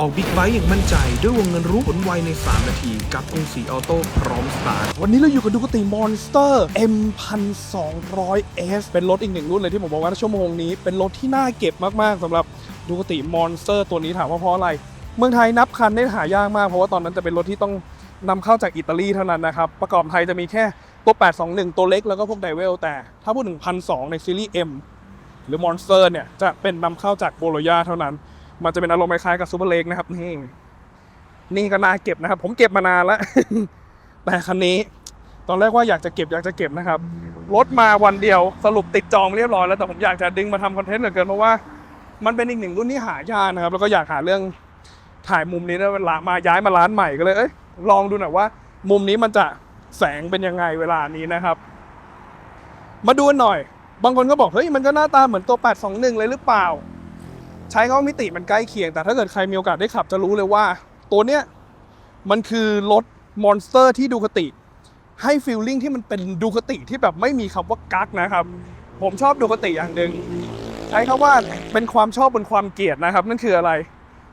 ออกบิ๊กไบค์อย่างมั่นใจด้วยวงเงินรู้ผลไวใน 3 นาที กับกรุงศรีออโต้พร้อมสตาร์ทวันนี้เราอยู่กับดูกติมอนสเตอร์ M1200S เป็นรถอีกหนึ่งรุ่นเลยที่ผมบอกว่าชั่วโมงนี้ เป็นรถที่น่าเก็บมาก ๆสำหรับดูกติมอนสเตอร์ตัวนี้ถามว่าเพราะอะไร เมืองไทยนับคันได้หายากมาก เพราะว่าตอนนั้นจะเป็นรถที่ต้องนำเข้าจากอิตาลีเท่านั้นนะครับ ประกอบไทยจะมีแค่ตัว 821 ตัวเล็กแล้วก็พวกไดเวลแต่ถ้าพูดถึง1,200ในซีรีส์ M หรือ Monster เนี่ยจะเป็นนำเข้าจากโบโลยาเท่านั้น มันจะเป็นอารมณ์คล้ายๆกับซูเปอร์เล็กนะครับนี่นี่ก็น่าเก็บนะครับ ผมเก็บมานานแล้ว แต่คันนี้ ตอนแรกว่าอยากจะเก็บอยากจะเก็บนะครับรถมาวันเดียวสรุปติดจองเรียบร้อยแล้วแต่ผมอยากจะดึงมาทำคอนเทนต์เหลือเกินเพราะว่ามันเป็นอีกหนึ่งรุ่นที่หายากนะครับ แล้วก็อยากหาเรื่องถ่ายมุมนี้แล้วเวลามาย้ายมาร้านใหม่ก็เลยเอ้ยลองดูหน่อยว่า มุมนี้มันจะแสงเป็นยังไงเวลานี้นะครับ มาดูกันหน่อย บางคนก็บอกเฮ้ยมันก็หน้าตาเหมือนตัว 821 เลยหรือเปล่า ใช้คำว่ามิติมันใกล้เคียง แต่ถ้าเกิดใครมีโอกาสได้ขับจะรู้เลยว่า ตัวเนี้ยมันคือรถมอนสเตอร์ที่ดูคติ ให้ฟีลลิ่งที่มันเป็นดูคติที่แบบไม่มีคำว่ากักนะครับ ผมชอบดูคติอย่างหนึ่งใช้คำว่าเป็นความชอบบนความเกลียดนะครับ นั่นคืออะไร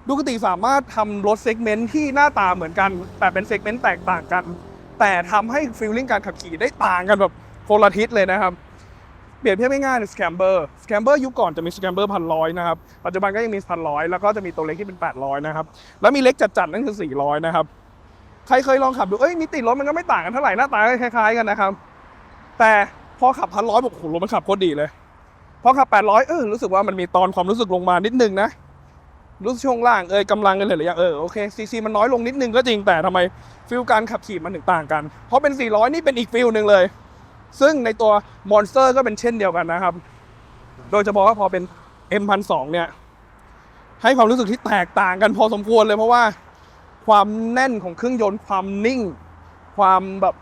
ดูคติสามารถทำรถเซกเมนต์ที่หน้าตาเหมือนกัน แต่เป็นเซกเมนต์แตกต่างกัน แต่ทำให้ฟีลลิ่งการขับขี่ได้ต่างกันแบบคนละทิศเลยนะครับ เปรียบเทียบง่ายๆเลยสแคมเบอร์สแคมเบอร์ยุคก่อนจะมีสแคมเบอร์พันร้อยนะครับ ปัจจุบันก็ยังมีพันร้อยแล้วก็จะมีตัวเล็กที่เป็น 800 นะครับ แล้วมีเล็กจัดๆ นั่นคือ 400 นะครับ ใครเคยลองขับดู เอ้ยมิติรถมันก็ไม่ต่างกันเท่าไหร่ หน้าตาก็คล้ายๆกันนะครับ แต่พอขับพันร้อยบอกโหรถมันขับโคตรดีเลย พอขับ 800 เออรู้สึกว่ามันมีตอนความรู้สึกลงมานิดนึงนะ รู้สึกช่วงล่างเอยกำลังกันเลยหรือยังเออโอเคซีซีมันน้อยลงนิดนึงก็จริงแต่ทำไมฟิลการขับขี่มันถึงต่างกัน เพราะเป็น 400 นี่เป็นอีกฟิลหนึ่งเลย ซึ่งในตัวมอนสเตอร์ก็เป็นเช่นเดียวกันนะครับ โดยเฉพาะพอเป็น M1002 เนี่ย ให้ความรู้สึกที่แตกต่างกันพอสมควรเลยเพราะว่าความแน่นของเครื่องยนต์ความนิ่ง ความแบบ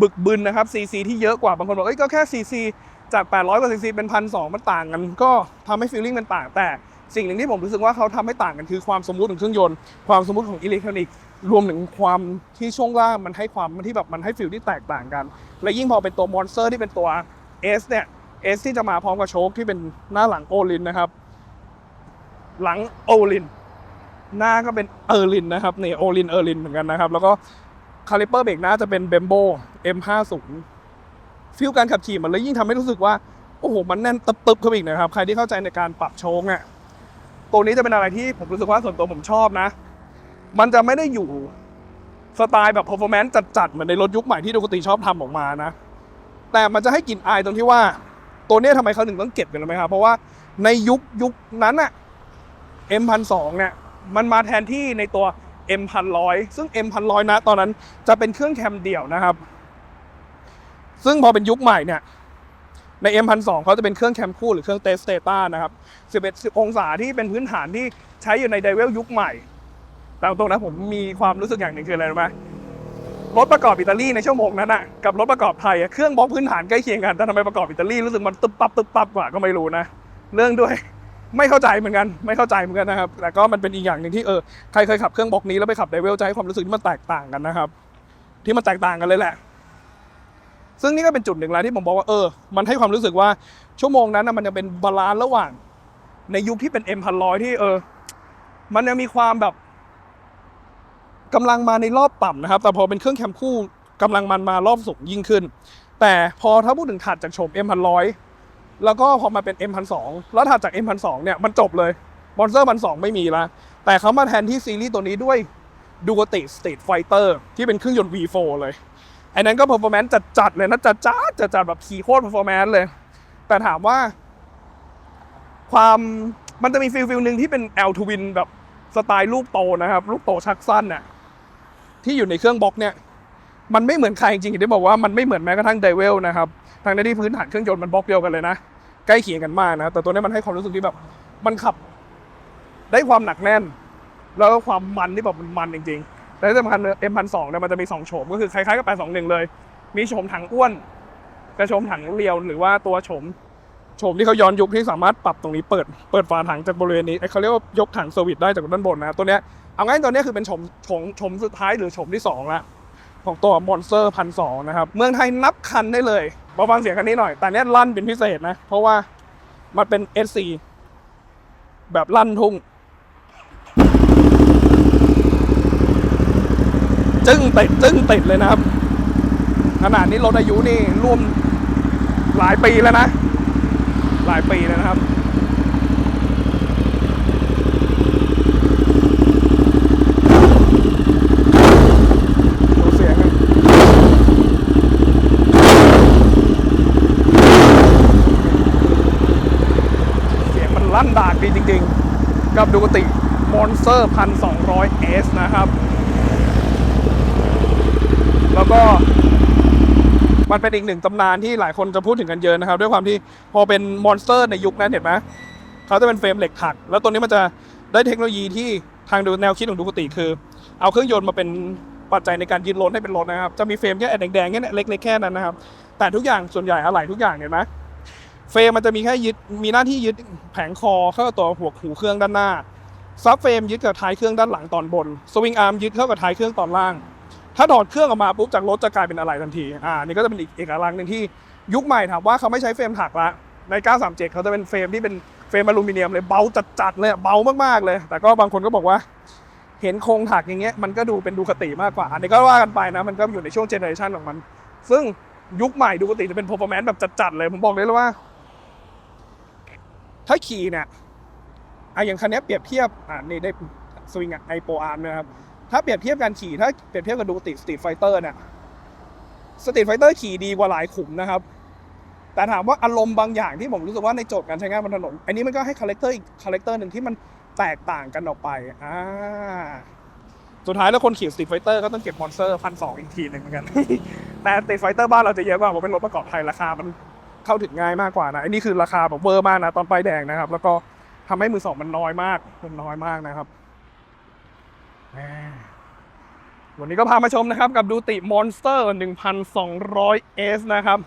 บึกบึนนะครับ CC ที่เยอะกว่าบางคนบอกเอ้ยก็แค่ CC จาก 800 กว่า CC เป็น1,200มันต่างกัน ก็ทำให้ฟีลลิ่งมันต่างแต่ สิ่งหนึ่งที่ผมรู้สึกว่าเขาทำให้ต่างกันคือความสมมุติของเครื่องยนต์ ความสมมุติของอิเล็กทรอนิกส์รวมถึงความที่ช่วงล่างมันให้ความที่แบบมันให้ฟีลที่แตกต่างกัน และยิ่งพอเป็นตัวมอนสเตอร์ที่เป็นตัว S เนี่ย S ที่จะมาพร้อมกับโชคที่เป็นหน้าหลังโอลินนะครับ หลังโอลินหน้าก็เป็นเออร์ลินนะครับนี่โอลินเออร์ลินเหมือนกันนะครับ แล้วก็คาลิเปอร์เบรกหน้าจะเป็นเบมโบ M50 ฟิลการขับขี่มันเลยยิ่งทำให้รู้สึกว่า โอ้โห มันแน่นตึบๆเข้าไปอีกนะครับ ใครที่เข้าใจในการปรับโชคเนี่ย ตัวนี้จะเป็นอะไรที่ผมรู้สึกว่าส่วนตัวผมชอบนะ มันจะไม่ได้อยู่สไตล์แบบ performance จัดๆ เหมือนในรถยุคใหม่ที่ดูกติชอบทำออกมานะ แต่มันจะให้กลิ่นอายตรงที่ว่า ตัวนี้ทำไมเขาถึงต้องเก็บกันรู้ไหมครับเพราะว่าในยุคยุคนั้นอะ M1002 เนี่ยมันมาแทนที่ในตัว M1100 ซึ่ง M1100 นะตอนนั้นจะเป็นเครื่องแคมเดี่ยวนะครับ ซึ่งพอเป็นยุคใหม่เนี่ย ใน M1002 เขาจะเป็นเครื่องแคมคู่หรือเครื่องเตสเตต้านะครับ 11 องศาที่เป็นพื้นฐานที่ใช้อยู่ในไดเวลยุคใหม่แต่ตรงนะผมมีความรู้สึกอย่างหนึ่งคืออะไรรู้ไหมรถประกอบอิตาลีในชั่วโมงนั้นอะกับรถประกอบไทยอะเครื่องบล็อกพื้นฐานใกล้เคียงกันแต่ทำไมประกอบอิตาลีรู้สึกมันตึบปับตึบปับกว่าก็ไม่รู้นะ เรื่องด้วยไม่เข้าใจเหมือนกัน ไม่เข้าใจเหมือนกันนะครับแต่ก็มันเป็นอีกอย่างหนึ่งที่เออใครเคยขับเครื่องบล็อกนี้แล้วไปขับไดเวลจะให้ความรู้สึกที่มันแตกต่างกันนะครับ ที่มันแตกต่างกันเลยแหละ ซึ่งนี่ก็เป็นจุดหนึ่งแล้วที่ผมบอกว่าเออ มันให้ความรู้สึกว่าชั่วโมงนั้นนะมันจะเป็นบาลานซ์ระหว่าง ในยุคที่เป็น M พันร้อยที่เออ มันยังมีความแบบกำลังมาในรอบต่ำนะครับ แต่พอเป็นเครื่องแคมคู่กำลังมันมารอบสูงยิ่งขึ้น แต่พอถ้าพูดถึงถัดจากโฉม M พันร้อยแล้วก็พอมาเป็น M พันสองแล้วถัดจาก M พันสองเนี่ยมันจบเลยมอนสเตอร์พันสองไม่มีละแต่เขามาแทนที่ซีรีส์ตัวนี้ด้วยดูกติสเต t ไฟเตอร์ที่เป็นเครื่องยนต์ V4 เลย อันนั้นก็ performance จัดๆเลยนะจัดจ้าจัดจัดแบบขี่โคตร performance เลย แต่ถามว่า ความมันจะมีฟิลฟิลหนึ่งที่เป็น L twin แบบสไตล์ลูกโตนะครับ ลูกโตชักสั้นน่ะที่อยู่ในเครื่องบล็อกเนี่ย มันไม่เหมือนใครจริงๆที่บอกว่ามันไม่เหมือนแม้กระทั่งไดเวลนะครับทางในที่พื้นฐานเครื่องยนต์มันบล็อกเดียวกันเลยนะใกล้เคียงกันมากนะแต่ตัวนี้มันให้ความรู้สึกที่แบบ มันขับ ได้ความหนักแน่น แล้วก็ความมันที่แบบมันมันจริง ๆ แต่ที่สำคัญ M1200 เนี่ยมันจะมี2โฉมก็คือคล้ายๆกับ821 เลย มีโฉมถังอ้วนกับโฉมถังเรียวหรือว่าตัวโฉมโฉมที่เขาย้อนยุคที่สามารถปรับตรงนี้เปิดเปิดฝาถังจากบริเวณนี้เขาเรียกว่ายกถังเซอร์วิสได้จากด้านบนนะตัวเนี้ยเอางั้นตัวเนี้ยคือเป็นโฉมโฉมโฉมสุดท้ายหรือโฉมที่สองละของตัวมอนสเตอร์พันสองนะครับเมืองไทยนับคันได้เลยมาฟังเสียงคันนี้หน่อย แต่เนี้ยลั่นเป็นพิเศษนะ เพราะว่ามันเป็น SC แบบลั่นทุ่ง จึ้งติดจึ้งติดเลยนะครับ ขนาดนี้รถอายุนี่ร่วมหลายปีแล้วนะ หลายปีแล้วนะครับดูเสียงอะเสียมันลั่นดากดีจริงๆ กับดูกติมอนสเตอร์พันสองร้อยเอสนะครับ แล้วก็มันเป็นอีกหนึ่งตำนานที่หลายคนจะพูดถึงกันเยอะนะครับ ด้วยความที่พอเป็นมอนสเตอร์ในยุคนั้นเห็นไหมเขาจะเป็นเฟรมเหล็กถัก แล้วตัวนี้มันจะได้เทคโนโลยีที่ทางดูแนวคิดของดูกติคือ เอาเครื่องยนต์มาเป็นปัจจัยในการยึดรถให้เป็นรถนะครับ จะมีเฟรมแค่แดงๆแค่เล็กๆแค่นั้นนะครับ แต่ทุกอย่างส่วนใหญ่อะไหล่ทุกอย่างเห็นไหมเฟรมมันจะมีแค่ยึดมีหน้าที่ยึดแผงคอเข้ากับตัวหัวหูเครื่องด้านหน้าซับเฟรมยึดกับท้ายเครื่องด้านหลังตอนบนสวิงอาร์มยึดเข้ากับท้ายเครื่องตอนล่าง ถ้าถอดเครื่องออกมาปุ๊บจากรถจะกลายเป็นอะไรทันที อ่า นี่ก็จะเป็นอีกเอกลักษณ์หนึ่งที่ยุคใหม่ถามว่าเขาไม่ใช้เฟรมถักละใน 937 เขาจะเป็นเฟรมที่เป็นเฟรมอลูมิเนียมเลยเบาจัดๆเลยเบามากๆเลย แต่ก็บางคนก็บอกว่า เห็นโครงถักอย่างเงี้ยมันก็ดูเป็นดูคติมากกว่า อันนี้ก็ว่ากันไปนะ มันก็อยู่ในช่วงเจเนอเรชันของมัน ซึ่งยุคใหม่ดูคติจะเป็น performance แบบจัดๆเลย ผมบอกเลยเลยว่า ถ้าขี่เนี่ยอะอย่างคันนี้เปรียบเทียบอ่านี่ได้สวิงไอโปอาร์มนะครับ ถ้าเปรียบเทียบการขี่ถ้าเปรียบเทียบกับดูติสตรีทไฟเตอร์เนี่ยสตรีทไฟเตอร์ขี่ดีกว่าหลายขุมนะครับ แต่ถามว่าอารมณ์บางอย่างที่ผมรู้สึกว่าในโจทย์การใช้งานบนถนน อันนี้มันก็ให้คาแรคเตอร์อีกคาแรคเตอร์หนึ่งที่มันแตกต่างกันออกไปอ่าสุดท้ายแล้วคนขี่สตรีทไฟเตอร์ก็ต้องเก็บมอนสเตอร์พันสองอีกทีหนึ่งเหมือนกัน แต่สตรีทไฟเตอร์บ้านเราจะเยอะกว่าเพราะเป็นรถประกอบไทยราคามันเข้าถึงง่ายมากกว่านะอันนี้คือราคาแบบเวอร์มากนะตอนป้ายแดงนะครับ แล้วก็ทำให้มือสองมันน้อยมากมันน้อยมากนะครับ วันนี้ก็พามาชมนะครับกับดูติมอนสเตอร์ 1,200S นะครับ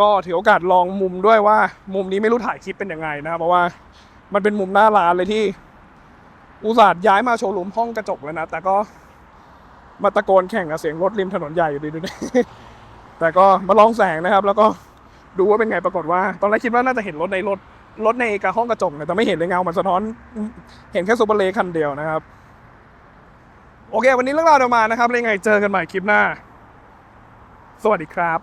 ก็ถือโอกาสลองมุมด้วยว่า มุมนี้ไม่รู้ถ่ายคลิปเป็นยังไงนะครับเพราะว่ามันเป็นมุมหน้าร้านเลยที่ อุตส่าห์ย้ายมาโชว์รูมห้องกระจกแล้วนะ แต่ก็มาตะโกนแข่งกับเสียงรถริมถนนใหญ่อยู่ดีดูดิแต่ก็มาลองแสงนะครับ แล้วก็ดูว่าเป็นไงปรากฏว่า ตอนแรกคิดว่าน่าจะเห็นรถในรถรถในกระห้องกระจกนะแต่ไม่เห็นเลยเงา มันสะท้อนเห็นแค่ซูเปอร์เลคันเดียวนะครับ โอเค วันนี้เรื่องราวเดียวมานะครับแล้วยังไงเจอกันใหม่คลิปหน้า สวัสดีครับ